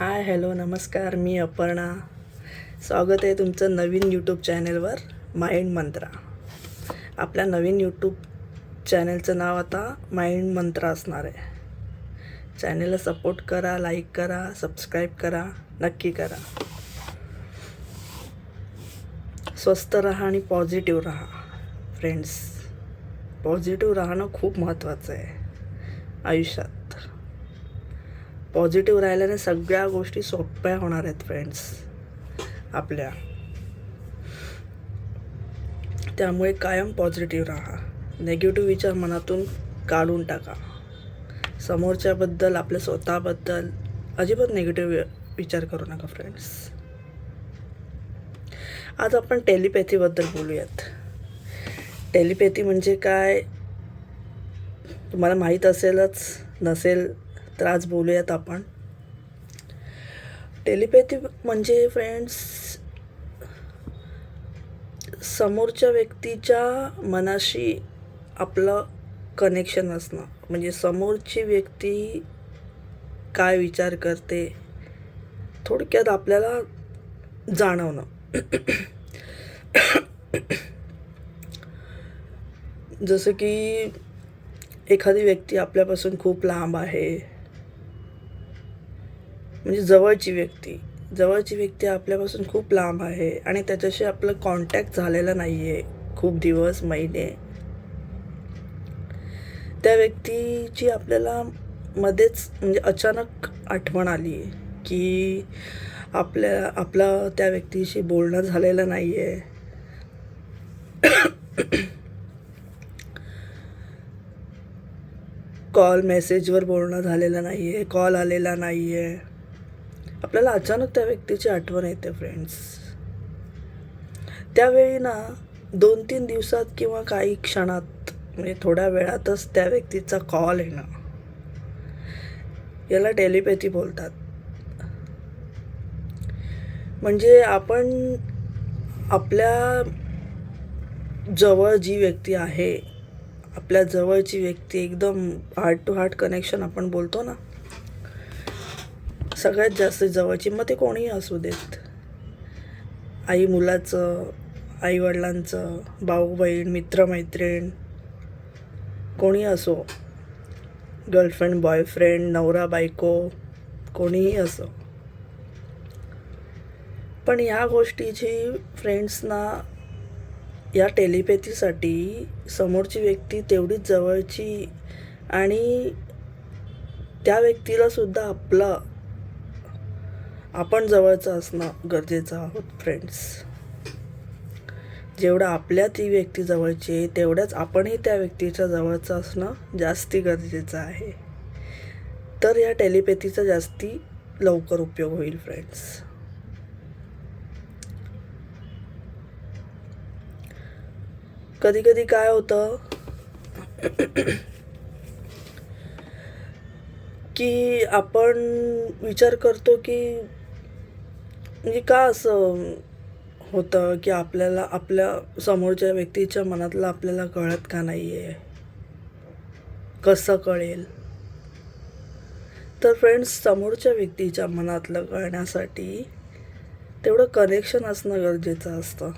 Hi hello नमस्कार मी अपर्णा. स्वागत आहे तुमचं नवीन यूट्यूब चॅनेलवर माइंड मंत्रा. आपल्या नवीन यूट्यूब चॅनेलचं नाव आता माइंड मंत्रा असणार आहे. चॅनेलला सपोर्ट करा लाईक करा सबस्क्राईब करा नक्की करा. स्वस्त राहा आणि पॉझिटिव्ह राहा फ्रेंड्स पॉझिटिव्ह राहणं खूप महत्त्वाचं आहे आयुष्यात. पॉझिटिव्ह राहिल्याने सगळ्या गोष्टी सोप्या होणार आहेत फ्रेंड्स आपल्या. त्यामुळे कायम पॉझिटिव्ह राहा. नेगेटिव्ह विचार मनातून काढून टाका. समोरच्याबद्दल आपल्या स्वतःबद्दल अजिबात नेगेटिव्ह विचार करू नका फ्रेंड्स आज आपण टेलिपॅथीबद्दल बोलूयात. टेलिपॅथी म्हणजे काय? तुम्हाला माहीत असेलच नसेल तर आज बोलूयात आपण. टेलिपॅथी म्हणजे फ्रेंड्स समोरच्या व्यक्तीच्या मनाशी आपलं कनेक्शन असणं. म्हणजे समोरची व्यक्ती काय विचार करते थोडक्यात आपल्याला जाणवणं. जसं की एखादी व्यक्ती आपल्यापासून खूप लांब आहे म्हणजे जवळची व्यक्ती. जवळची व्यक्ती आपल्यापासून खूप लांब आहे आणि त्याच्याशी आपलं कॉन्टॅक्ट झालेला नाही आहे खूप दिवस महिने. त्या व्यक्तीची आपल्याला मध्येच म्हणजे अचानक आठवण आली आहे की आपल्या आपला त्या व्यक्तीशी बोलणं झालेलं नाही आहे कॉल मेसेजवर बोलणं झालेलं नाही आहे कॉल आलेला नाही आहे आपल्याला अचानक त्या व्यक्तीची आठवण येते फ्रेंड्स त्यावेळी ना दोन तीन दिवसात किंवा काही क्षणात म्हणजे थोड्या वेळातच त्या व्यक्तीचा कॉल येणं. याला टेलिपॅथी बोलतात. म्हणजे आपण आपल्या जवळ जी व्यक्ती आहे आपल्या जवळची व्यक्ती एकदम हार्ट टू हार्ट कनेक्शन आपण बोलतो ना सगळ्यात जास्त जवळची. मग ते कोणीही असू देत. आई मुलाचं आईवडिलांचं भाऊ बहीण मित्रमैत्रीण कोणी असो. गर्लफ्रेंड बॉयफ्रेंड नवरा बायको कोणीही असो. पण या गोष्टीची फ्रेंड्सना या टेलिपॅथीसाठी समोरची व्यक्ती तेवढीच जवळची आणि त्या व्यक्तीला सुद्धा आपलं आपण जवळचं असणं गरजेचं आहोत फ्रेंड्स जेवढं आपल्या ती व्यक्ती जवळची आहे तेवढ्याच आपणही त्या व्यक्तीच्या जवळचं असणं जास्ती गरजेचं आहे. तर या टेलिपॅथीचा जास्ती लवकर उपयोग होईल फ्रेंड्स कधी कधी काय होतं? की आपण विचार करतो की म्हणजे का असं होतं की आपल्याला आपल्या समोरच्या व्यक्तीच्या मनातलं आपल्याला कळत का नाही आहे कसं कळेल? तर फ्रेंड्स समोरच्या व्यक्तीच्या मनातलं कळण्यासाठी तेवढं कनेक्शन असणं गरजेचं असतं.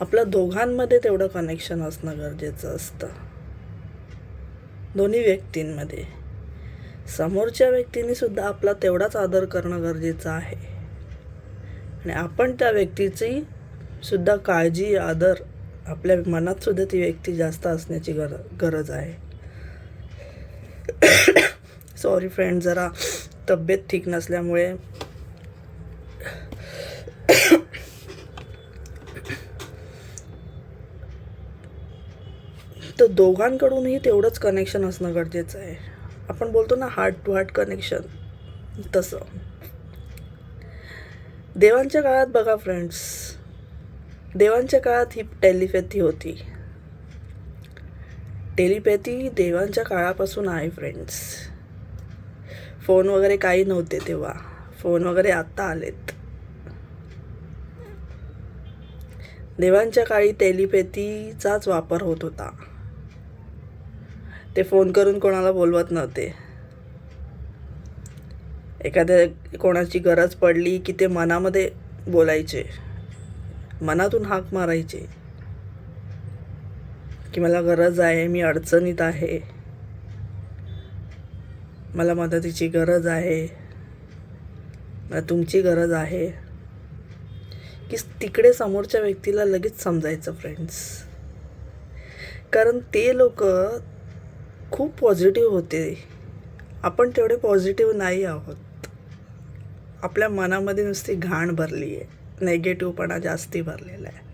आपल्या दोघांमध्ये तेवढं कनेक्शन असणं गरजेचं असतं. दोन्ही व्यक्तींमध्ये. समोरच्या व्यक्तीने सुद्धा आपला तेवढाच आदर करणं गरजेचं आहे. आणि आपण त्या व्यक्तीची सुद्धा काळजी आदर आपल्या मनात सुद्धा ती व्यक्ती जास्त असण्याची गर गरज आहे. सॉरी फ्रेंड जरा तब्येत ठीक नसल्यामुळे तर दोघांकडूनही तेवढंच कनेक्शन असणं गरजेचं आहे. आपण बोलतो ना हार्ट टू हार्ट कनेक्शन तसं. देवांच्या काळात बघा फ्रेंड्स देवांच्या काळात ही टेलिपॅथी होती. टेलिपॅथी देवांच्या काळापासून आहे फ्रेंड्स फोन वगैरे काही नव्हते तेव्हा. फोन वगैरे आत्ता आलेत. देवांच्या काळी टेलिपॅथीचाच वापर होत होता. ते फोन करून कोणाला बोलवत नव्हते. एखाद्या कोणाची गरज पडली की ते मनामध्ये बोलायचे. मनातून हाक मारायचे. की मला गरज आहे मी अडचणीत आहे. मला मदतीची गरज आहे. मला तुमची गरज आहे. की तिकडे समोरच्या व्यक्तीला लगेच समजायचं फ्रेंड्स कारण ते लोक खूप पॉझिटिव्ह होते. आपण तेवढे पॉझिटिव्ह नाही आहोत. आपल्या मनामध्ये नुसती घाण भरली आहे. नेगेटिव्हपणा जास्ती भरलेला आहे.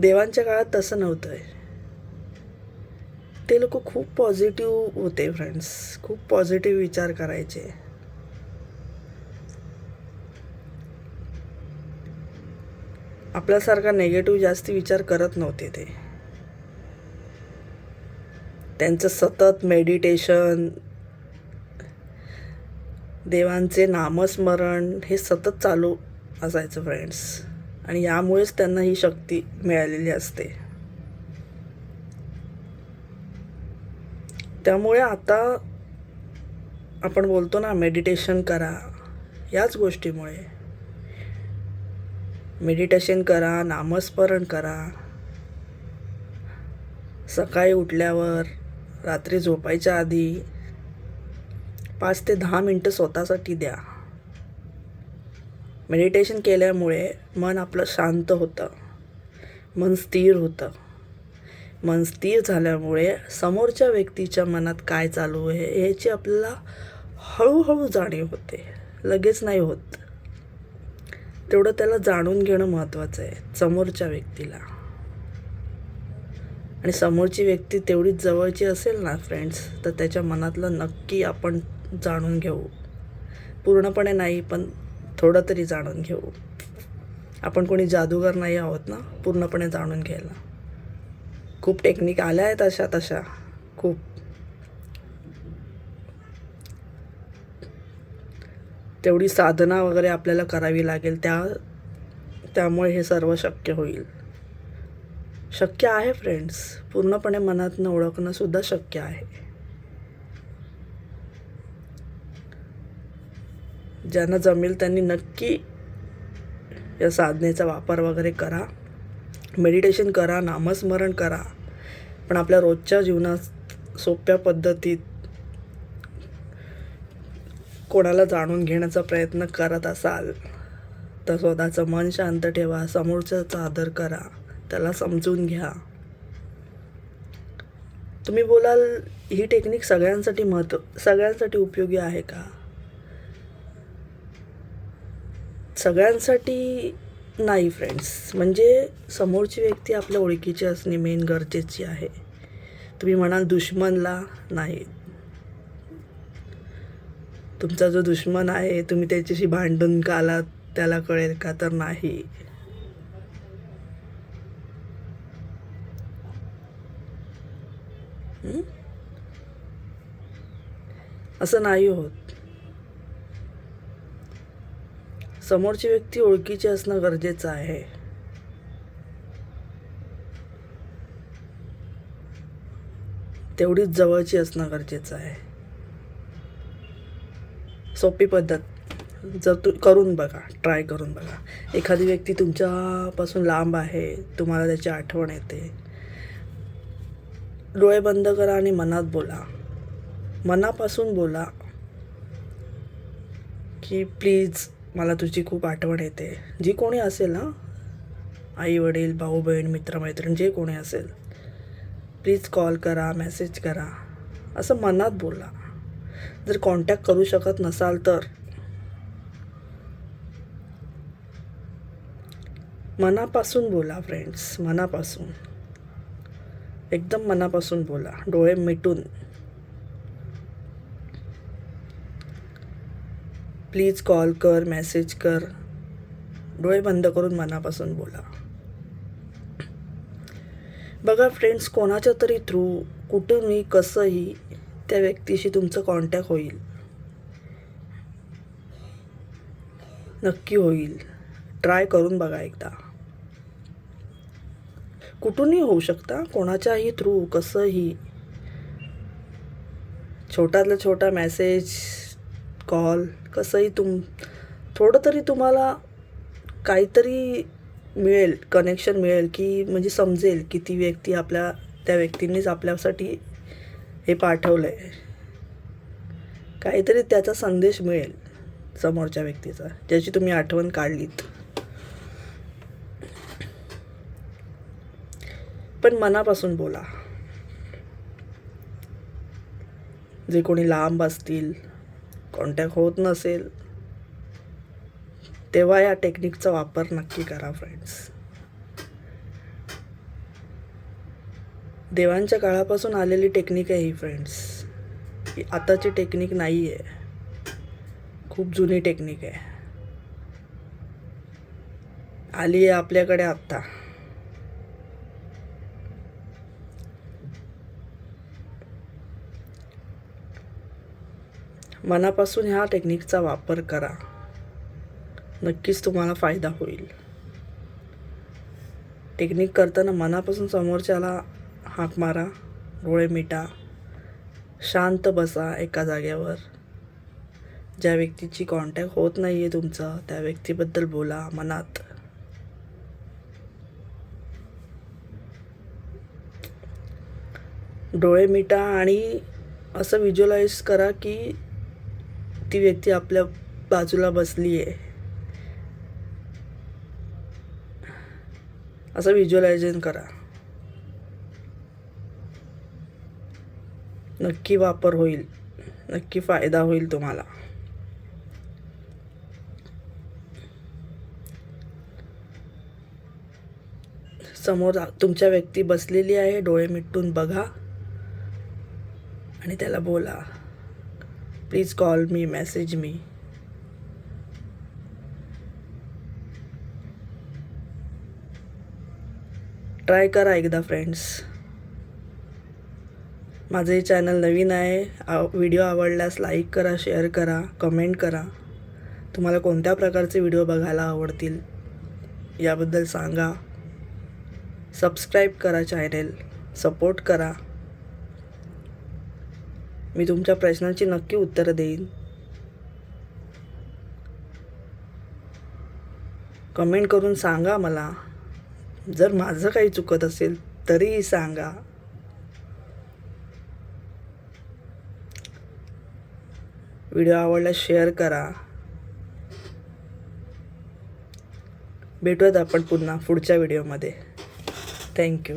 देवांच्या काळात तसं नव्हतं आहे. ते लोक खूप पॉझिटिव्ह होते फ्रेंड्स खूप पॉझिटिव्ह विचार करायचे. आपल्यासारखा नेगेटिव्ह जास्ती विचार करत नव्हते ते. त्यांचं सतत मेडिटेशन देवांचे नामस्मरण हे सतत चालू असायचं फ्रेंड्स आणि यामुळेच त्यांना ही शक्ती मिळालेली असते. त्यामुळे आता आपण बोलतो ना मेडिटेशन करा. याच गोष्टीमुळे. मेडिटेशन करा नामस्मरण करा. सकाळी उठल्यावर रात्री झोपायच्या आधी पाच ते दहा मिनटं स्वतःसाठी द्या. मेडिटेशन केल्यामुळे मन आपलं शांत होतं. मन स्थिर होतं. मन स्थिर झाल्यामुळे समोरच्या व्यक्तीच्या मनात काय चालू आहे याची आपल्याला हळूहळू जाणीव होते. लगेच नाही होत. तेवढं त्याला जाणून घेणं महत्त्वाचं आहे समोरच्या व्यक्तीला. आणि समोरची व्यक्ती तेवढीच जवळची असेल ना फ्रेंड्स तर त्याच्या मनातलं नक्की आपण जाणून घेऊ. पूर्णपणे नाही पण थोडं तरी जाणून घेऊ. आपण कोणी जादूगार नाही आहोत ना पूर्णपणे जाणून घ्यायला. खूप टेक्निक आल्या आहेत अशा तशा. खूप. तेवढी साधना वगैरे आपल्याला करावी लागेल त्या त्यामुळे हे सर्व शक्य होईल. शक्य आहे फ्रेंड्स पूर्णपणे मनातनं ओळखणं सुद्धा शक्य आहे. ज्यांना जमेल त्यांनी नक्की या साधनेचा वापर वगैरे करा. मेडिटेशन करा नामस्मरण करा. पण आपल्या रोजच्या जीवनात सोप्या पद्धतीत कोणाला जाणून घेण्याचा प्रयत्न करत असाल तर स्वतःचं मन शांत ठेवा समोरच्याचा आदर करा. त्याला समजून घ्या. तुम्ही बोलाल ही टेक्निक सगळ्यांसाठी महत्त्व सगळ्यांसाठी उपयोगी आहे का? सगळ्यांसाठी नाही फ्रेंड्स म्हणजे समोरची व्यक्ती आपल्या ओळखीची असणे मेन गरजेची आहे. तुम्ही म्हणाल दुश्मनला नाही. तुमचा जो दुश्मन आहे तुम्ही त्याच्याशी भांडून काला त्याला कळेल का? तर नाही हं? असं नाही होत. समोरची व्यक्ती ओळखीची असणं गरजेचं आहे. तेवढीच जवळची असणं गरजेचं आहे. सोपी पद्धत. जर तू करून बघा ट्राय करून बघा. एखादी व्यक्ती तुमच्यापासून लांब आहे तुम्हाला त्याची आठवण येते. डोळे बंद करा आणि मनात बोला. मनापासून बोला की प्लीज मला तुझी खूप आठवण येते. जी कोणी असेल ना आई वडील भाऊ बहीण मित्रमैत्रीण जे कोणी असेल प्लीज कॉल करा मेसेज करा. असं मनात बोला. जर कॉन्टॅक्ट करू शकत नसाल तर. मनापासून बोला फ्रेंड्स मनापासून. एकदम मनापासून बोला. डोळे मिटून. प्लीज कॉल कर मेसेज कर. डोळे बंद करून मनापासून बोला. बघा फ्रेंड्स कोणाच्या तरी थ्रू कुठूनही कसंही त्या व्यक्तीशी तुमचं कॉन्टॅक्ट होईल. नक्की होईल. ट्राय करून बघा एकदा. कुठूनही होऊ शकता कोणाच्याही थ्रू कसंही. छोट्यातला छोटा मेसेज कॉल कसंही तुम थोडं तरी तुम्हाला काहीतरी मिळेल कनेक्शन मिळेल की म्हणजे समजेल की ती व्यक्ती आपल्या त्या व्यक्तींनीच आपल्यासाठी हे पाठवलं आहे काहीतरी त्याचा संदेश मिळेल समोरच्या व्यक्तीचा ज्याची तुम्ही आठवण काढलीत. पण मनापासून बोला. जे कोणी लांब असतील कॉन्टॅक्ट होत नसेल तेव्हा या टेक्निकचा वापर नक्की करा फ्रेंड्स देवांच्या काळापासून आलेली टेक्निक आहे ही फ्रेंड्स ही आताची टेक्निक नाही आहे खूप जुनी टेक्निक आहे. आली आहे आपल्याकडे आत्ता. मनापासून ह्या टेक्निकचा वापर करा. नक्कीच तुम्हाला फायदा होईल. टेक्निक करताना मनापासून समोरच्याला हाक मारा डोळे मिटा शांत बसा एका जागेवर. ज्या व्यक्तीची कॉन्टॅक्ट होत नाही आहे तुमचं त्या व्यक्तीबद्दल बोला मनात. डोळे मिटा आणि असं व्हिज्युअलाइज करा की ती व्यक्ती आपल्या बाजूला बसली आहे असं व्हिज्युअलायझेशन करा. नक्की वापर होईल. नक्की फायदा होईल तुम्हाला. समोर तुमच्या व्यक्ती बसलेली आहे डोळे मिटून बघा. आणि त्याला बोला. Please call me message me try करा एकदा फ्रेंड्स माझं हे चॅनल नवीन आहे. आव व्हिडिओ आवडल्यास लाईक करा शेअर करा कमेंट करा. तुम्हाला कोणत्या प्रकारचे व्हिडिओ बघायला आवडतील याबद्दल सांगा. सबस्क्राईब करा चॅनेल सपोर्ट करा. मी तुमच्या प्रश्नांची नक्की उत्तरं देईन. कमेंट करून सांगा मला. जर माझं काही चुकत असेल तरीही सांगा. व्हिडिओ आवडला शेअर करा. भेटूयात आपण पुन्हा पुढच्या व्हिडिओमध्ये. थँक्यू.